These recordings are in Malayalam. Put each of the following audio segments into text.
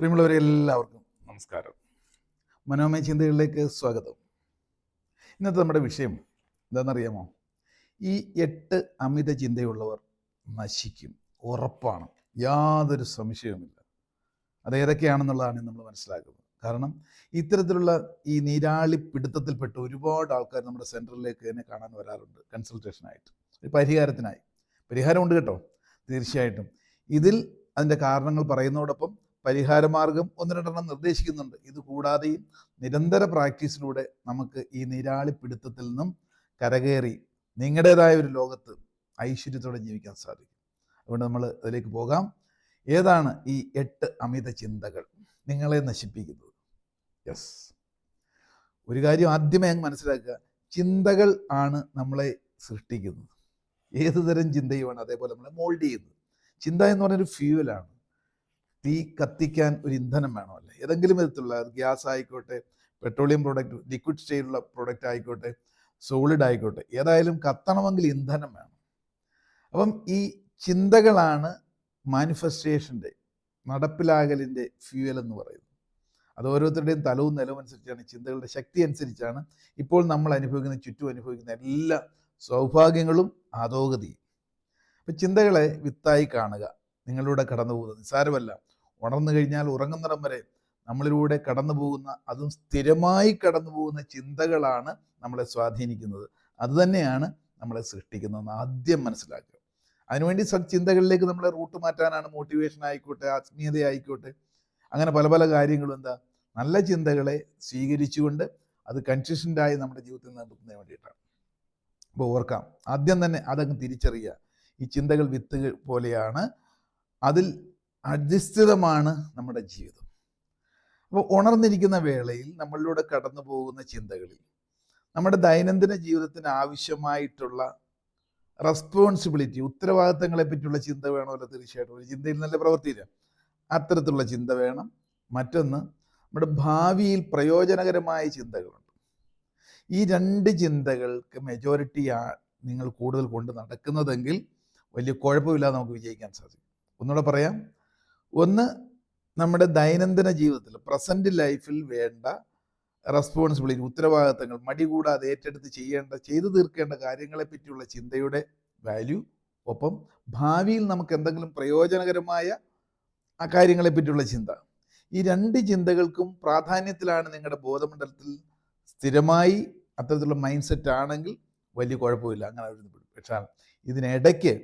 പ്രിയമുള്ളവരെ എല്ലാവർക്കും നമസ്കാരം. മനോമയ ചിന്തകളിലേക്ക് സ്വാഗതം. ഇന്നത്തെ നമ്മുടെ വിഷയം എന്താണെന്നറിയാമോ? ഈ എട്ട് അമിത ചിന്തയുള്ളവർ നശിക്കും ഉറപ്പാണ് യാതൊരു സംശയവുമില്ല. അത് ഏതൊക്കെയാണെന്നുള്ളതാണ് നമ്മൾ മനസ്സിലാക്കുന്നത്. കാരണം ഇത്തരത്തിലുള്ള ഈ നീരാളി പിടുത്തത്തിൽപ്പെട്ട് ഒരുപാട് ആൾക്കാർ നമ്മുടെ സെന്ററിലേക്ക് തന്നെ കാണാൻ വരാറുണ്ട് കൺസൾട്ടേഷനായിട്ട്. ഒരു പരിഹാരത്തിനായി. പരിഹാരമുണ്ട് കേട്ടോ തീർച്ചയായിട്ടും. ഇതിൽ അതിന്റെ കാരണങ്ങൾ പറയുന്നതോടൊപ്പം പരിഹാരമാർഗം ഒന്ന് രണ്ടെണ്ണം നിർദ്ദേശിക്കുന്നുണ്ട്. ഇത് കൂടാതെയും നിരന്തര പ്രാക്ടീസിലൂടെ നമുക്ക് ഈ നിരാളിപ്പിടുത്തത്തിൽ നിന്നും കരകയറി നിങ്ങളുടേതായ ഒരു ലോകത്ത് ഐശ്വര്യത്തോടെ ജീവിക്കാൻ സാധിക്കും. അതുകൊണ്ട് നമ്മൾ അതിലേക്ക് പോകാം. ഏതാണ് ഈ എട്ട് അമിത ചിന്തകൾ നിങ്ങളെ നശിപ്പിക്കുന്നത്? യെസ് ഒരു കാര്യം ആദ്യമേ അങ്ങ് മനസ്സിലാക്കുക. ചിന്തകൾ ആണ് നമ്മളെ സൃഷ്ടിക്കുന്നത്. ഏതുതരം ചിന്തയുമാണ് അതേപോലെ നമ്മളെ മോൾഡ് ചെയ്യുന്നത്? ചിന്ത എന്ന് പറഞ്ഞൊരു ഫ്യൂവലാണ് തീ കത്തിക്കാൻ ഒരു ഇന്ധനം വേണമല്ലേ ഏതെങ്കിലും വിധത്തിലുള്ള ഗ്യാസ് ആയിക്കോട്ടെ പെട്രോളിയം പ്രോഡക്റ്റ് ലിക്വിഡ് സ്റ്റേജിലുള്ള പ്രോഡക്റ്റ് ആയിക്കോട്ടെ സോളിഡ് ആയിക്കോട്ടെ ഏതായാലും കത്തണമെങ്കിൽ ഇന്ധനം വേണം. അപ്പം ഈ ചിന്തകളാണ് മാനിഫെസ്റ്റേഷന്റെ നടപ്പിലാകലിന്റെ ഫ്യൂവൽ എന്ന് പറയുന്നത്. അത് ഓരോരുത്തരുടെയും തലവും നിലവും അനുസരിച്ചാണ് ചിന്തകളുടെ ശക്തി അനുസരിച്ചാണ് ഇപ്പോൾ നമ്മൾ അനുഭവിക്കുന്ന ചുറ്റും അനുഭവിക്കുന്ന എല്ലാ സൗഭാഗ്യങ്ങളും അധോഗതിയും. അപ്പം ചിന്തകളെ വിത്തായി കാണുക നിങ്ങളിലൂടെ കടന്നു പോകുന്നത് നിസ്സാരമല്ല. ഉണർന്നു കഴിഞ്ഞാൽ ഉറങ്ങുന്നിടം വരെ നമ്മളിലൂടെ കടന്നു പോകുന്ന അതും സ്ഥിരമായി കടന്നു പോകുന്ന ചിന്തകളാണ് നമ്മളെ സ്വാധീനിക്കുന്നത്. അതുതന്നെയാണ് നമ്മളെ സൃഷ്ടിക്കുന്നതെന്ന് ആദ്യം മനസ്സിലാക്കുക. അതിനുവേണ്ടി ചിന്തകളിലേക്ക് നമ്മളെ റൂട്ട് മാറ്റാനാണ് മോട്ടിവേഷൻ ആയിക്കോട്ടെ ആത്മീയത ആയിക്കോട്ടെ അങ്ങനെ പല പല കാര്യങ്ങളും എന്താ നല്ല ചിന്തകളെ സ്വീകരിച്ചുകൊണ്ട് അത് കൺസിസ്റ്റന്റായി നമ്മുടെ ജീവിതത്തിൽ നിർത്തുന്നതിന് വേണ്ടിയിട്ടാണ്. അപ്പോൾ ഓർക്കാം ആദ്യം തന്നെ അതങ്ങ് തിരിച്ചറിയുക. ഈ ചിന്തകൾ വിത്ത് പോലെയാണ്. അതിൽ അധിഷ്ഠിതമാണ് നമ്മുടെ ജീവിതം. അപ്പോൾ ഉണർന്നിരിക്കുന്ന വേളയിൽ നമ്മളിലൂടെ കടന്നു പോകുന്ന ചിന്തകളിൽ നമ്മുടെ ദൈനംദിന ജീവിതത്തിന് ആവശ്യമായിട്ടുള്ള റെസ്പോൺസിബിലിറ്റി ഉത്തരവാദിത്തങ്ങളെ പറ്റിയുള്ള ചിന്ത വേണമല്ലോ തീർച്ചയായിട്ടും? ഒരു ചിന്തയിൽ നല്ല പ്രവർത്തിയില്ല അത്തരത്തിലുള്ള ചിന്ത വേണം. മറ്റൊന്ന് നമ്മുടെ ഭാവിയിൽ പ്രയോജനകരമായ ചിന്തകളുണ്ട്. ഈ രണ്ട് ചിന്തകൾക്ക് മെജോറിറ്റി നിങ്ങൾ കൂടുതൽ കൊണ്ട് നടക്കുന്നതെങ്കിൽ വലിയ കുഴപ്പമില്ലാതെ നമുക്ക് വിജയിക്കാൻ സാധിക്കും. ഒന്നുകൂടെ പറയാം. ഒന്ന് നമ്മുടെ ദൈനംദിന ജീവിതത്തിൽ പ്രസന്റ് ലൈഫിൽ വേണ്ട റെസ്പോൺസിബിലിറ്റി ഉത്തരവാദിത്തങ്ങൾ മടി കൂടാതെ ഏറ്റെടുത്ത് ചെയ്യേണ്ട ചെയ്തു തീർക്കേണ്ട കാര്യങ്ങളെ പറ്റിയുള്ള ചിന്തയുടെ വാല്യൂ ഒപ്പം ഭാവിയിൽ നമുക്ക് എന്തെങ്കിലും പ്രയോജനകരമായ ആ കാര്യങ്ങളെ പറ്റിയുള്ള ചിന്ത. ഈ രണ്ട് ചിന്തകൾക്കും പ്രാധാന്യത്തിലാണ് നിങ്ങളുടെ ബോധമണ്ഡലത്തിൽ സ്ഥിരമായി അത്തരത്തിലുള്ള മൈൻഡ് സെറ്റ് ആണെങ്കിൽ വലിയ കുഴപ്പമില്ല. അങ്ങനെ അവർ പക്ഷേ ഇതിനിടയ്ക്ക്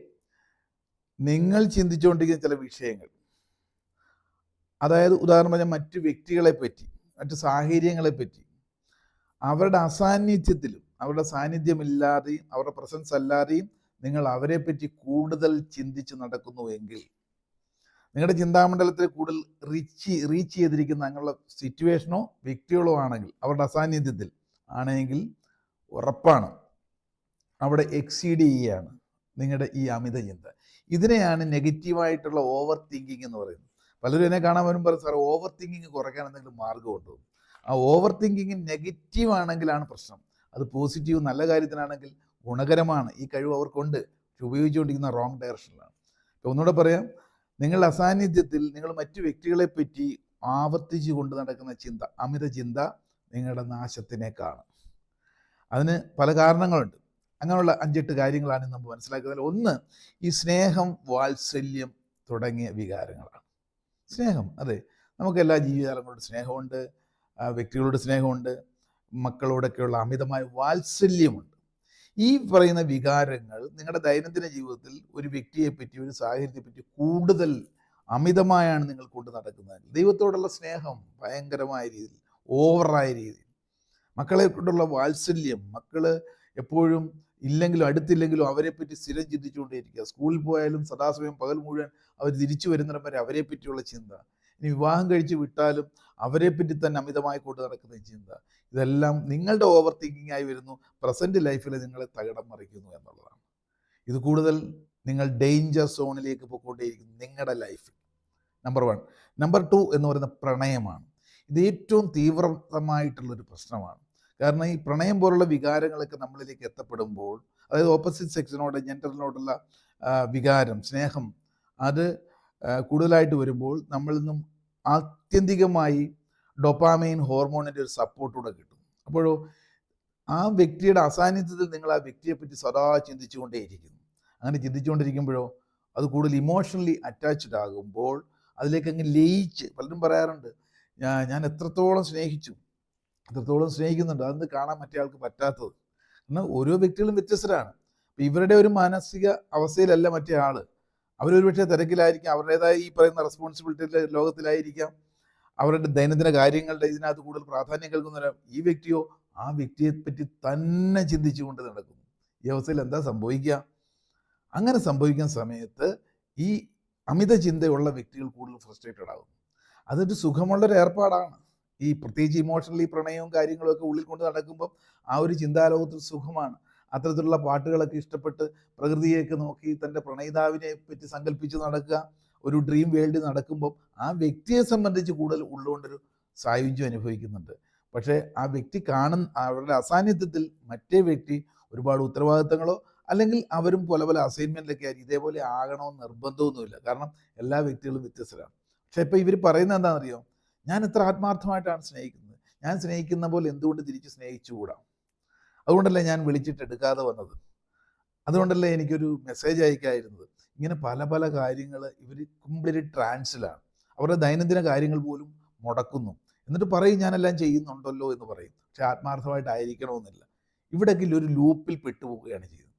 നിങ്ങൾ ചിന്തിച്ചുകൊണ്ടിരിക്കുന്ന ചില വിഷയങ്ങൾ അതായത് ഉദാഹരണം പറഞ്ഞാൽ മറ്റ് വ്യക്തികളെ പറ്റി മറ്റ് സാഹചര്യങ്ങളെ പറ്റി അവരുടെ അസാന്നിധ്യത്തിലും അവരുടെ സാന്നിധ്യമില്ലാതെയും അവരുടെ പ്രസൻസ് അല്ലാതെയും നിങ്ങൾ അവരെ പറ്റി കൂടുതൽ ചിന്തിച്ച് നടക്കുന്നു എങ്കിൽ നിങ്ങളുടെ ചിന്താമണ്ഡലത്തിൽ കൂടുതൽ റീച്ച് റീച്ച് ചെയ്തിരിക്കുന്ന അങ്ങനെയുള്ള സിറ്റുവേഷനോ വ്യക്തികളോ ആണെങ്കിൽ അവരുടെ അസാന്നിധ്യത്തിൽ ആണെങ്കിൽ ഉറപ്പാണ് അവിടെ എക്സീഡ് ചെയ്യുകയാണ് നിങ്ങളുടെ ഈ അമിത ചിന്ത. ഇതിനെയാണ് നെഗറ്റീവായിട്ടുള്ള ഓവർ തിങ്കിങ് എന്ന് പറയുന്നത്. പലരും എന്നെ കാണാൻ വരും പറയും സാർ ഓവർ തിങ്കിങ് കുറയ്ക്കാൻ എന്തെങ്കിലും മാർഗമുണ്ടോ ആ ഓവർ തിങ്കിങ് നെഗറ്റീവ് ആണെങ്കിലാണ് പ്രശ്നം. അത് പോസിറ്റീവ് നല്ല കാര്യത്തിനാണെങ്കിൽ ഗുണകരമാണ്. ഈ കഴിവ് അവർക്കുണ്ട്. പക്ഷെ ഉപയോഗിച്ചുകൊണ്ടിരിക്കുന്ന റോങ് ഡയറക്ഷനിലാണ് ഒന്നുകൂടെ പറയാം. നിങ്ങളുടെ അസാന്നിധ്യത്തിൽ നിങ്ങൾ മറ്റു വ്യക്തികളെ പറ്റി ആവർത്തിച്ച് കൊണ്ട് നടക്കുന്ന ചിന്ത അമിത ചിന്ത നിങ്ങളുടെ നാശത്തിനേക്കാണ്. അതിന് പല കാരണങ്ങളുണ്ട്. അങ്ങനെയുള്ള അഞ്ചെട്ട് കാര്യങ്ങളാണ് നമ്മൾ മനസ്സിലാക്കുന്നത് ഒന്ന് ഈ സ്നേഹം വാത്സല്യം തുടങ്ങിയ വികാരങ്ങളാണ്. സ്നേഹം. അതെ. നമുക്ക് എല്ലാ ജീവിതാലങ്ങളോട് സ്നേഹമുണ്ട് വ്യക്തികളോട് സ്നേഹമുണ്ട് മക്കളോടൊക്കെയുള്ള അമിതമായ വാത്സല്യമുണ്ട്. ഈ പറയുന്ന വികാരങ്ങൾ നിങ്ങളുടെ ദൈനംദിന ജീവിതത്തിൽ ഒരു വ്യക്തിയെ പറ്റി ഒരു സാഹചര്യത്തെ പറ്റി കൂടുതൽ അമിതമായാണ് നിങ്ങൾ കൊണ്ട് നടക്കുന്നത്. ദൈവത്തോടുള്ള സ്നേഹം ഭയങ്കരമായ രീതിയിൽ ഓവറായ രീതിയിൽ. മക്കളെ കൊണ്ടുള്ള വാത്സല്യം മക്കൾ എപ്പോഴും ഇല്ലെങ്കിലും അടുത്തില്ലെങ്കിലും അവരെപ്പറ്റി പറ്റി സ്ഥിരം ചിന്തിച്ചുകൊണ്ടേയിരിക്കുക. സ്കൂളിൽ പോയാലും സദാസമയം പകൽ മുഴുവൻ അവർ തിരിച്ചു വരുന്നിടം വരെ അവരെ പറ്റിയുള്ള ചിന്ത. ഇനി വിവാഹം കഴിച്ച് വിട്ടാലും അവരെപ്പറ്റി പറ്റി തന്നെ അമിതമായി കൊണ്ട് നടക്കുന്ന ചിന്ത. ഇതെല്ലാം നിങ്ങളുടെ ഓവർ തിങ്കിങ് ആയി വരുന്നു. പ്രസന്റ് ലൈഫിൽ നിങ്ങളെ തകിടം മറിക്കുന്നു എന്നുള്ളതാണ്. ഇത് കൂടുതൽ നിങ്ങൾ ഡേഞ്ചർ സോണിലേക്ക് പോയിക്കൊണ്ടേയിരിക്കുന്നു നിങ്ങളുടെ ലൈഫിൽ നമ്പർ വൺ നമ്പർ ടു എന്ന് പറയുന്ന പ്രണയമാണ്. ഇത് ഏറ്റവും തീവ്രമായിട്ടുള്ളൊരു പ്രശ്നമാണ്. കാരണം ഈ പ്രണയം പോലുള്ള വികാരങ്ങളൊക്കെ നമ്മളിലേക്ക് എത്തപ്പെടുമ്പോൾ അതായത് ഓപ്പോസിറ്റ് സെക്സിനോട് ജെൻഡറിനോടുള്ള വികാരം സ്നേഹം അത് കൂടുതലായിട്ട് വരുമ്പോൾ നമ്മളിൽ നിന്നും ആത്യന്തികമായി ഡൊപ്പാമൈൻ ഹോർമോണിന്റെ ഒരു സപ്പോർട്ടൂടെ കിട്ടും. അപ്പോഴോ ആ വ്യക്തിയുടെ അസാന്നിധ്യത്തിൽ നിങ്ങൾ ആ വ്യക്തിയെപ്പറ്റി സദാ ചിന്തിച്ചുകൊണ്ടേയിരിക്കുന്നു. അങ്ങനെ ചിന്തിച്ചുകൊണ്ടിരിക്കുമ്പോഴോ അത് കൂടുതൽ ഇമോഷണലി അറ്റാച്ച്ഡ് ആകുമ്പോൾ അതിലേക്ക് അങ്ങ് ലയിച്ച് പലരും പറയാറുണ്ട് ഞാൻ എത്രത്തോളം സ്നേഹിച്ചു എത്രത്തോളം സ്നേഹിക്കുന്നുണ്ട്. അതൊന്ന് കാണാൻ മറ്റേ ആൾക്ക് പറ്റാത്തത്. എന്നാൽ ഓരോ വ്യക്തികളും വ്യത്യസ്തരാണ്. ഇവരുടെ ഒരു മാനസിക അവസ്ഥയിലല്ല മറ്റേ ആൾ. അവരൊരു പക്ഷേ തിരക്കിലായിരിക്കാം. അവരുടേതായ ഈ പറയുന്ന റെസ്പോൺസിബിലിറ്റിയുടെ ലോകത്തിലായിരിക്കാം. അവരുടെ ദൈനംദിന കാര്യങ്ങളുടെ ഇതിനകത്ത് കൂടുതൽ പ്രാധാന്യം കേൾക്കുന്നവരാ ഈ വ്യക്തിയോ ആ വ്യക്തിയെ പറ്റി തന്നെ ചിന്തിച്ചുകൊണ്ട് നടക്കുന്നു. ഈ അവസ്ഥയിൽ എന്താ സംഭവിക്കുക? അങ്ങനെ സംഭവിക്കുന്ന സമയത്ത് ഈ അമിത ചിന്തയുള്ള വ്യക്തികൾ കൂടുതൽ ഫ്രസ്ട്രേറ്റഡ് ആകും അതൊരു സുഖമുള്ളൊരു ഏർപ്പാടാണ്. ഈ പ്രത്യേകിച്ച് ഇമോഷണലി പ്രണയവും കാര്യങ്ങളും ഒക്കെ ഉള്ളിൽ കൊണ്ട് നടക്കുമ്പം ആ ഒരു ചിന്താലോകത്തിൽ സുഖമാണ്. അത്തരത്തിലുള്ള പാട്ടുകളൊക്കെ ഇഷ്ടപ്പെട്ട് പ്രകൃതിയൊക്കെ നോക്കി തന്റെ പ്രണയിതാവിനെ പറ്റി സങ്കല്പിച്ച് നടക്കുക ഒരു ഡ്രീം വേൾഡ് നടക്കുമ്പോൾ ആ വ്യക്തിയെ സംബന്ധിച്ച് കൂടുതൽ ഉള്ളുകൊണ്ടൊരു സായുജ്യം അനുഭവിക്കുന്നുണ്ട്. പക്ഷേ ആ വ്യക്തി കാണുന്ന അവരുടെ അസാന്നിധ്യത്തിൽ മറ്റേ വ്യക്തി ഒരുപാട് ഉത്തരവാദിത്തങ്ങളോ അല്ലെങ്കിൽ അവരും പല പല അസൈൻമെന്റിലൊക്കെ ആയിരിക്കും ഇതേപോലെ ആകണമെന്ന് നിർബന്ധമൊന്നുമില്ല. കാരണം എല്ലാ വ്യക്തികളും വ്യത്യസ്തരാണ്. പക്ഷേ ഇപ്പോൾ ഇവർ പറയുന്നത് എന്താണെന്നറിയോ? ഞാൻ എത്ര ആത്മാർത്ഥമായിട്ടാണ് സ്നേഹിക്കുന്നത്. ഞാൻ സ്നേഹിക്കുന്ന പോലെ എന്തുകൊണ്ട് തിരിച്ച് സ്നേഹിച്ചുകൂടാ? അതുകൊണ്ടല്ലേ ഞാൻ വിളിച്ചിട്ട് എടുക്കാതെ വന്നത്. അതുകൊണ്ടല്ലേ എനിക്കൊരു മെസ്സേജ് അയക്കായിരുന്നത് ഇങ്ങനെ പല പല കാര്യങ്ങൾ ഇവർ കംപ്ലീറ്റ് ട്രാൻസിലാണ് അവരുടെ ദൈനംദിന കാര്യങ്ങൾ പോലും മുടക്കുന്നു. എന്നിട്ട് പറയും ഞാനെല്ലാം ചെയ്യുന്നുണ്ടല്ലോ എന്ന് പറയും. പക്ഷെ ആത്മാർത്ഥമായിട്ടായിരിക്കണമെന്നില്ല. ഇവിടെയൊക്കെ ഒരു ലൂപ്പിൽ പെട്ടുപോവുകയാണ് ചെയ്യുന്നത്.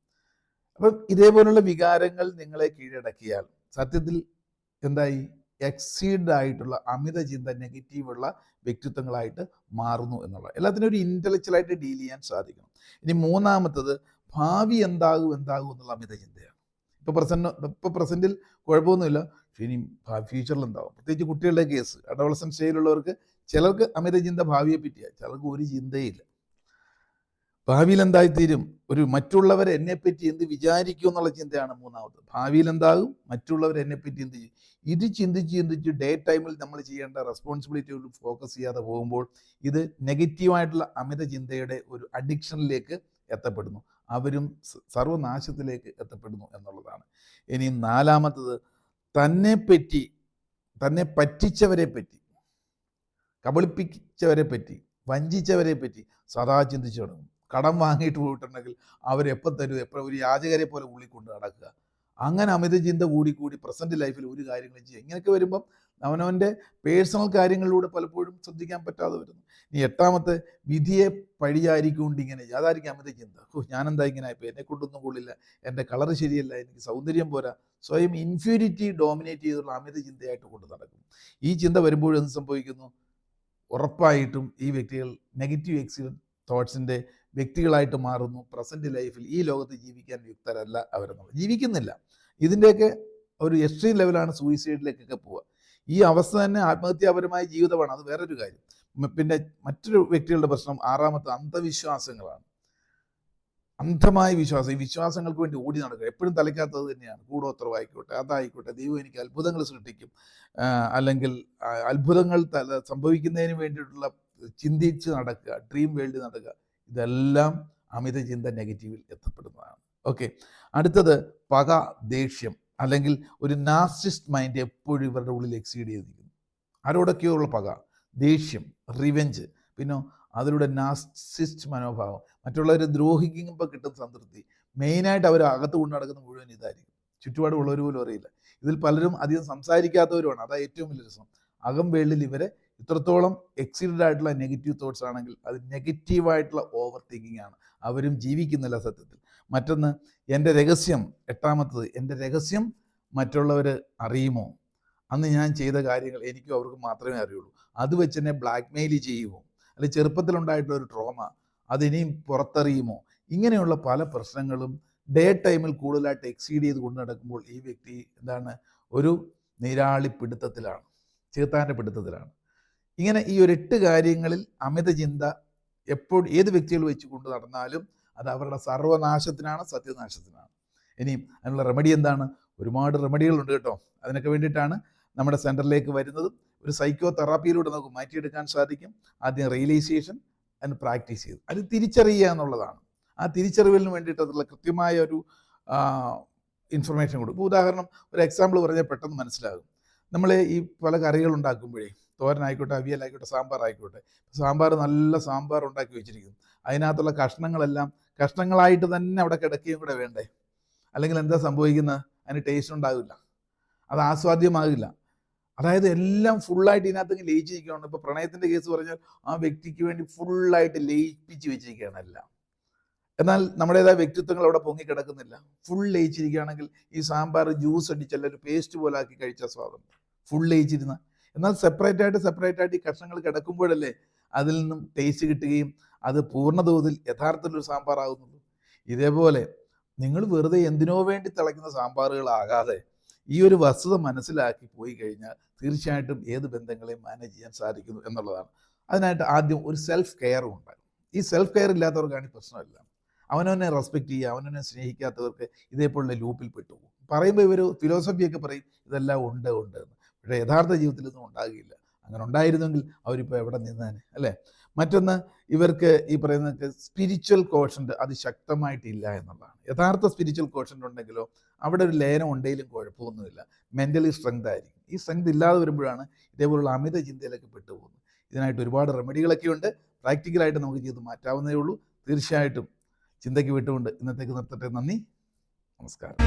അപ്പം ഇതേപോലുള്ള വികാരങ്ങൾ നിങ്ങളെ കീഴടക്കിയാൽ സത്യത്തിൽ എന്തായി? എക്സീഡ് ആയിട്ടുള്ള അമിത ചിന്ത നെഗറ്റീവ് ഉള്ള വ്യക്തിത്വങ്ങളായിട്ട് മാറുന്നു എന്നുള്ളത് എല്ലാത്തിനും ഒരു ഇന്റലക്ച്വലായിട്ട് ഡീൽ ചെയ്യാൻ സാധിക്കണം. ഇനി മൂന്നാമത്തത് ഭാവി എന്താകും എന്താകും എന്നുള്ള അമിത ചിന്തയാണ് ഇപ്പോൾ പ്രസന്റ് ഇപ്പോൾ പ്രസന്റിൽ കുഴപ്പമൊന്നുമില്ല. പക്ഷേ ഇനി ഫ്യൂച്ചറിൽ എന്താവും? പ്രത്യേകിച്ച് കുട്ടികളുടെ കേസ് അഡോളസൻ സ്റ്റേജിലുള്ളവർക്ക് ചിലർക്ക് അമിത ചിന്ത ഭാവിയെ പറ്റിയാണ് ചിലർക്ക് ഒരു ചിന്തയില്ല. ഭാവിയിൽ എന്തായിത്തീരും ഒരു മറ്റുള്ളവർ എന്നെപ്പറ്റി എന്ത് വിചാരിക്കും എന്നുള്ള ചിന്തയാണ് മൂന്നാമത്. ഭാവിയിൽ എന്താകും മറ്റുള്ളവർ എന്നെപ്പറ്റി എന്ത് ചെയ്യും? ഇത് ചിന്തിച്ച് ചിന്തിച്ച് ഡേ ടൈമിൽ നമ്മൾ ചെയ്യേണ്ട റെസ്പോൺസിബിലിറ്റി ഫോക്കസ് ചെയ്യാതെ പോകുമ്പോൾ ഇത് നെഗറ്റീവായിട്ടുള്ള അമിത ചിന്തയുടെ ഒരു അഡിക്ഷനിലേക്ക് എത്തപ്പെടുന്നു. അവരും സർവനാശത്തിലേക്ക് എത്തപ്പെടുന്നു എന്നുള്ളതാണ്. ഇനി നാലാമത്തത് തന്നെ പറ്റി തന്നെ പറ്റിച്ചവരെ പറ്റി കബളിപ്പിച്ചവരെ പറ്റി വഞ്ചിച്ചവരെ പറ്റി സദാ ചിന്തിച്ചു തുടങ്ങും. കടം വാങ്ങിയിട്ട് പോയിട്ടുണ്ടെങ്കിൽ അവരെപ്പം തരും? എപ്പോഴും ഒരു യാചകരെ പോലെ ഉള്ളിൽ കൊണ്ട് നടക്കുക. അങ്ങനെ അമിത ചിന്ത കൂടി കൂടി പ്രസന്റ് ലൈഫിൽ ഒരു കാര്യങ്ങളും ചെയ്യുക ഇങ്ങനെയൊക്കെ വരുമ്പം അവനവന്റെ പേഴ്സണൽ കാര്യങ്ങളിലൂടെ പലപ്പോഴും ശ്രദ്ധിക്കാൻ പറ്റാതെ വരുന്നു. ഇനി എട്ടാമത്തെ വിധിയെ പഴിയായിരിക്കൊണ്ട് ഇങ്ങനെ. അതായിരിക്കും അമിത ചിന്ത. ഓ ഞാനെന്താ ഇങ്ങനെ ആയിപ്പോൾ എന്നെ കൊണ്ടൊന്നും കൊള്ളില്ല. എന്റെ കളർ ശരിയല്ല. എനിക്ക് സൗന്ദര്യം പോരാ. സ്വയം ഇൻഫ്യൂരിറ്റി ഡോമിനേറ്റ് ചെയ്തുള്ള അമിത ചിന്തയായിട്ട് കൊണ്ട് നടക്കും. ഈ ചിന്ത വരുമ്പോഴും എന്ത് സംഭവിക്കുന്നു? ഉറപ്പായിട്ടും ഈ വ്യക്തികൾ നെഗറ്റീവ് എക്സിഡൻ തോട്ട്സിന്റെ വ്യക്തികളായിട്ട് മാറുന്നു. പ്രസന്റ് ലൈഫിൽ ഈ ലോകത്ത് ജീവിക്കാൻ യുക്തരല്ല അവരെന്നുള്ളത് ജീവിക്കുന്നില്ല. ഇതിന്റെയൊക്കെ ഒരു എക്സ്ട്രീം ലെവലാണ് സൂയിസൈഡിലേക്കൊക്കെ പോവുക. ഈ അവസ്ഥ തന്നെ ആത്മഹത്യാപരമായ ജീവിതമാണ്. അത് വേറൊരു കാര്യം. പിന്നെ മറ്റൊരു വ്യക്തികളുടെ പ്രശ്നം ആറാമത്തെ അന്ധവിശ്വാസങ്ങളാണ്. അന്ധമായ വിശ്വാസം. ഈ വിശ്വാസങ്ങൾക്ക് വേണ്ടി ഓടി നടക്കുക. എപ്പോഴും തലയ്ക്കാത്തത് തന്നെയാണ്. കൂടോത്രമായിക്കോട്ടെ അതായിക്കോട്ടെ. ദൈവം എനിക്ക് അത്ഭുതങ്ങൾ സൃഷ്ടിക്കും. അല്ലെങ്കിൽ അത്ഭുതങ്ങൾ തല സംഭവിക്കുന്നതിന് വേണ്ടിയിട്ടുള്ള ചിന്തിച്ച് നടക്കുക. ഡ്രീം വേൾഡ് നടക്കുക. ഇതെല്ലാം അമിത ചിന്ത നെഗറ്റീവിൽ എത്തപ്പെടുന്നതാണ്. ഓക്കെ അടുത്തത് പക ദേഷ്യം അല്ലെങ്കിൽ ഒരു നാസിസ്റ്റ് മൈൻഡ് എപ്പോഴും ഇവരുടെ ഉള്ളിൽ എക്സീഡ് ചെയ്തിരിക്കുന്നു ആരോടൊക്കെയുള്ള പക? ദേഷ്യം റിവെഞ്ച് പിന്നെ അതിലൂടെ നാസിസ്റ്റ് മനോഭാവം. മറ്റുള്ളവരെ ദ്രോഹിക്കുമ്പോൾ കിട്ടുന്ന സംതൃപ്തി. മെയിനായിട്ട് അവർ അകത്ത് കൊണ്ട് നടക്കുന്ന മുഴുവൻ ഇതായിരിക്കും. ചുറ്റുപാടുള്ളവർ പോലും അറിയില്ല. ഇതിൽ പലരും അധികം സംസാരിക്കാത്തവരുമാണ്. അതാ ഏറ്റവും വലിയ രസം. അകം വേളിൽ ഇവരെ ഇത്രത്തോളം എക്സീഡഡ് ആയിട്ടുള്ള നെഗറ്റീവ് തോട്ട്സ് ആണെങ്കിൽ അത് നെഗറ്റീവായിട്ടുള്ള ഓവർ തിങ്കിങ് ആണ്. അവരും ജീവിക്കുന്നില്ല സത്യത്തിൽ. മറ്റൊന്ന് എന്റെ രഹസ്യം എട്ടാമത്തത് എന്റെ രഹസ്യം മറ്റുള്ളവർ അറിയുമോ? അന്ന് ഞാൻ ചെയ്ത കാര്യങ്ങൾ എനിക്കും അവർക്ക് മാത്രമേ അറിയുള്ളൂ. അത് വെച്ച് എന്നെ ബ്ലാക്ക് മെയിൽ ചെയ്യുമോ അല്ലെങ്കിൽ ചെറുപ്പത്തിലുണ്ടായിട്ടുള്ള ഒരു ട്രോമ അതിനിയും പുറത്തറിയുമോ? ഇങ്ങനെയുള്ള പല പ്രശ്നങ്ങളും ഡേ ടൈമിൽ കൂടുതലായിട്ട് എക്സീഡ് ചെയ്ത് കൊണ്ട് നടക്കുമ്പോൾ ഈ വ്യക്തി എന്താണ്? ഒരു നിരാളി പിടുത്തത്തിലാണ് ചേത്താന്റെ പിടുത്തത്തിലാണ് ഇങ്ങനെ ഈ ഒരു എട്ട് കാര്യങ്ങളിൽ അമിത ചിന്ത എപ്പോൾ ഏത് വ്യക്തികൾ വെച്ച് കൊണ്ട് നടന്നാലും അത് അവരുടെ സർവനാശത്തിനാണ് സത്യനാശത്തിനാണ്. ഇനിയും അതിനുള്ള റെമഡി എന്താണ്? ഒരുപാട് റെമഡികളുണ്ട് കേട്ടോ. അതിനൊക്കെ വേണ്ടിയിട്ടാണ് നമ്മുടെ സെന്ററിലേക്ക് വരുന്നത്. ഒരു സൈക്കോ തെറാപ്പിയിലൂടെ നമുക്ക് മാറ്റിയെടുക്കാൻ സാധിക്കും. ആദ്യം റിയലൈസേഷൻ അതിന് പ്രാക്ടീസ് ചെയ്ത്. അത് തിരിച്ചറിയുക എന്നുള്ളതാണ്. ആ തിരിച്ചറിവിന് അതിലുള്ള കൃത്യമായ ഒരു ഇൻഫർമേഷൻ കൊടുക്കും. ഉദാഹരണം ഒരു എക്സാമ്പിൾ പറഞ്ഞാൽ പെട്ടെന്ന് മനസ്സിലാകും. നമ്മൾ ഈ പല കറികൾ ഉണ്ടാക്കുമ്പോഴേ തോരനായിക്കോട്ടെ അവിയലായിക്കോട്ടെ സാമ്പാർ ആയിക്കോട്ടെ സാമ്പാർ നല്ല സാമ്പാർ ഉണ്ടാക്കി വെച്ചിരിക്കുന്നു. അതിനകത്തുള്ള കഷ്ണങ്ങളെല്ലാം കഷ്ണങ്ങളായിട്ട് തന്നെ അവിടെ കിടക്കുകയും കൂടെ വേണ്ടേ? അല്ലെങ്കിൽ എന്താ സംഭവിക്കുന്നത് അതിന് ടേസ്റ്റ് ഉണ്ടാകില്ല അത് ആസ്വാദ്യമാകില്ല അതായത് എല്ലാം ഫുള്ളായിട്ട് ഇതിനകത്ത് ലയിച്ചിരിക്കുകയാണ്. ഇപ്പോൾ പ്രണയത്തിന്റെ കേസ് പറഞ്ഞാൽ ആ വ്യക്തിക്ക് വേണ്ടി ഫുള്ളായിട്ട് ലയിപ്പിച്ച് വെച്ചിരിക്കുകയാണ് എല്ലാം. എന്നാൽ നമ്മുടേതായ വ്യക്തിത്വങ്ങൾ അവിടെ പൊങ്ങി കിടക്കുന്നില്ല. ഫുൾ ലയിച്ചിരിക്കുകയാണെങ്കിൽ ഈ സാമ്പാർ ജ്യൂസ് അടിച്ചല്ല ഒരു പേസ്റ്റ് പോലെ ആക്കി കഴിച്ച സ്വാദം ഫുൾ ലയിച്ചിരുന്ന എന്നാൽ സെപ്പറേറ്റ് ആയിട്ട് സെപ്പറേറ്റ് ആയിട്ട് ഈ കഷ്ണങ്ങൾ കിടക്കുമ്പോഴല്ലേ അതിൽ നിന്നും ടേസ്റ്റ് കിട്ടുകയും അത് പൂർണ തോതിൽ യഥാർത്ഥത്തിലൊരു സാമ്പാർ ആകുന്നുള്ളൂ. ഇതേപോലെ നിങ്ങൾ വെറുതെ എന്തിനോ വേണ്ടി തിളയ്ക്കുന്ന സാമ്പാറുകളാകാതെ ഈ ഒരു വസ്തുത മനസ്സിലാക്കി പോയി കഴിഞ്ഞാൽ തീർച്ചയായിട്ടും ഏത് ബന്ധങ്ങളെയും മാനേജ് ചെയ്യാൻ സാധിക്കുന്നു എന്നുള്ളതാണ്. അതിനായിട്ട് ആദ്യം ഒരു സെൽഫ് കെയറും ഉണ്ട് ഈ സെൽഫ് കെയർ ഇല്ലാത്തവർക്കാണ് ഈ പ്രശ്നമില്ല. അവനവനെ റെസ്പെക്റ്റ് ചെയ്യുക അവനവനെ സ്നേഹിക്കാത്തവർക്ക് ഇതേപോലുള്ള ലൂപ്പിൽ പെട്ടുപോകും. പറയുമ്പോൾ ഇവർ ഫിലോസഫിയൊക്കെ പറയും ഇതെല്ലാം ഉണ്ട് ഉണ്ട് എന്ന്. പക്ഷേ യഥാർത്ഥ ജീവിതത്തിലൊന്നും ഉണ്ടാകുകയില്ല അങ്ങനെ ഉണ്ടായിരുന്നെങ്കിൽ അവരിപ്പോൾ എവിടെ നിന്നേനെ അല്ലേ? മറ്റൊന്ന് ഇവർക്ക് ഈ പറയുന്ന സ്പിരിച്വൽ കോഷന്റ് അത് ശക്തമായിട്ടില്ല എന്നുള്ളതാണ്. യഥാർത്ഥ സ്പിരിച്വൽ കോഷന്റ് ഉണ്ടെങ്കിലോ അവിടെ ഒരു ലയനം ഉണ്ടെങ്കിലും കുഴപ്പമൊന്നുമില്ല. മെന്റലി സ്ട്രെങ്ത് ആയിരിക്കും. ഈ സ്ട്രെങ്ത് ഇല്ലാതെ വരുമ്പോഴാണ് ഇതേപോലുള്ള അമിത ചിന്തയിലൊക്കെ പെട്ടുപോകുന്നത്. ഇതിനായിട്ട് ഒരുപാട് റെമഡികളൊക്കെ ഉണ്ട്. പ്രാക്ടിക്കലായിട്ട് നമുക്ക് ചെയ്ത് മാറ്റാവുന്നതേ ഉള്ളൂ. തീർച്ചയായിട്ടും ചിന്തയ്ക്ക് വിട്ടുകൊണ്ട് ഇന്നത്തേക്ക് നിർത്തട്ടെ. നന്ദി. നമസ്കാരം.